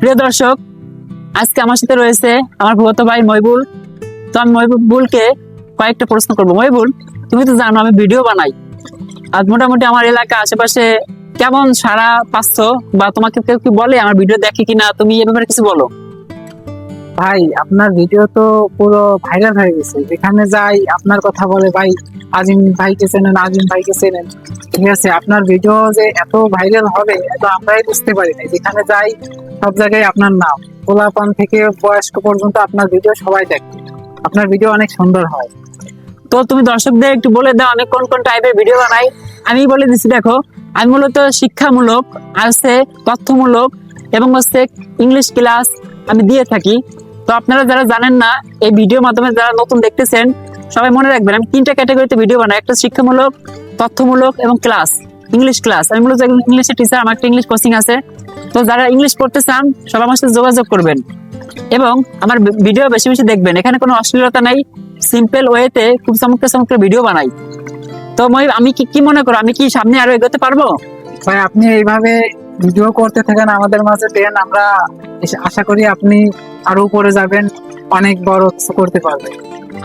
প্রিয় দর্শক, আজকে আমার সাথে রয়েছে আমার ভুয়াতো ভাই মইবুল তো আমি মইবুলকে কয়েকটা প্রশ্ন করব। মইবুল তুমি তো জানো আমি ভিডিও বানাই। আর মোটামুটি আমার এলাকা আশেপাশে কেমন সারা পাচ্ছ? বা তোমাকে কেউ কি বলে আমার ভিডিও দেখে কিনা? তুমি এ ব্যাপারে কিছু বলো। ভাই, আপনার ভিডিও তো পুরো ভাইরাল হয়ে গেছে। যেখানে যাই আপনার কথা বলে, ভাই, আজিম ভাইকে চেনেন, আজিম ভাইকে চেনেন। ঠিক আছে, আপনার ভিডিও যে এত ভাইরাল হবে আমরাই বুঝতে পারি না যেখানে যাই, সব জায়গায় আপনার নাম। থেকে বয়স্ক পর্যন্ত আপনার ভিডিও সবাই দেখে। আপনার ভিডিও অনেক সুন্দর হয়। তো তুমি দর্শকদের একটু বলে দাও, আমি কোন কোন টাইপের ভিডিও বানাই? আমি বলে দিচ্ছি দেখো, আমি মূলত শিক্ষামূলক, আছে তথ্যমূলক, এবং হচ্ছে ইংলিশ ক্লাস আমি দিয়ে থাকি। তো আপনারা যারা জানেন না, এই ভিডিওর মাধ্যমে যারা নতুন দেখতেছেন, সবাই মনে রাখবেন, আমি তিনটা ক্যাটাগরিতে ভিডিও বানাই। একটা শিক্ষামূলক তথ্যমূলক এবং ক্লাস ইংলিশ ক্লাস আমি মূলত ইংলিশের টিচার আমার একটা ইংলিশ কোচিং আছে। তো যারা ইংলিশ পড়তে চান, সবাই আমার সাথে যোগাযোগ করবেন। এবং আমার ভিডিও বেশি বেশি দেখবেন। এখানে কোনো অশ্লীলতা নাই। সিম্পল ওয়েতে খুব চমৎকার চমৎকার ভিডিও বানাই। তো আমি কি কি মনে করো? আমি কি সামনে আরও এগোতে পারব? ভাই, আপনি এইভাবে ভিডিও করতে থাকেন, আমাদের মাঝে দেন। আমরা আশা করি আপনি আরও উপরে যাবেন, অনেক বড় করতে পারবেন।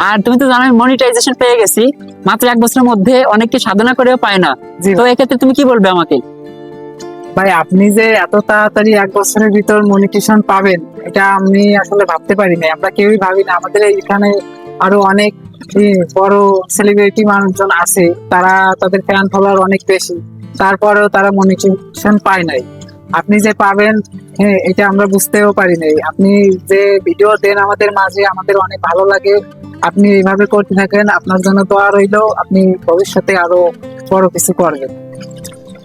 আর তুমি তো জানো মনিটাইজেশন পেয়ে গেছি। মাত্র এক বছরের মধ্যে অনেকে সাধনা করেও পায় না। তো এক্ষেত্রে তুমি কি বলবে আমাকে? ভাই আপনি যে এত তাড়াতাড়ি এক বছরের ভিতর মনিটেশন পাবেন এটা আমি আসলে ভাবতে পারি না আমরা কেউই ভাবি না। আমাদের এখানে আরও অনেক বড় সেলিব্রিটি মানুষজন আছে। তারা তাদের ফ্যান ফলোয়ার অনেক বেশি। তারপরেও তারা মনিটেশন পায় নাই। আপনি যে পাবেন হ্যাঁ এটা আমরা বুঝতেও পারি নাই। আপনি যে ভিডিও দেন আমাদের মাঝে, আমাদের অনেক ভালো লাগে। আপনি এইভাবে করতে থাকেন, আপনার জন্য দোয়া রইল, আপনি ভবিষ্যতে আরও বড় কিছু করবেন।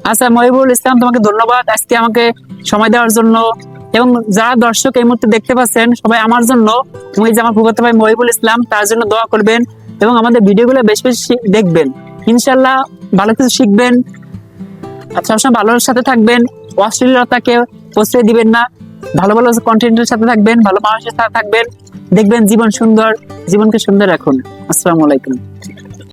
আচ্ছা মহিবুল ইসলাম, তোমাকে ধন্যবাদ। আজকে আমাকে সময় দেওয়ার জন্য। এবং যারা দর্শক এই মুহূর্তে দেখতে পাচ্ছেন, সবাই আমার জন্য এবং যে আমার ভূগত ভাই মহিবুল ইসলাম, তার জন্য দোয়া করবেন এবং আমাদের ভিডিওগুলো বেশি বেশি দেখবেন। ইনশাল্লাহ ভালো কিছু শিখবেন। আর সবসময় ভালোর সাথে থাকবেন। অশ্লীলতাকে প্রশ্রয় দিবেন না। ভালো ভালো কন্টেন্টের সাথে থাকবেন, ভালো মানুষের সাথে থাকবেন। দেখবেন জীবন সুন্দর, জীবনকে সুন্দর রাখুন। আসসালামু আলাইকুম।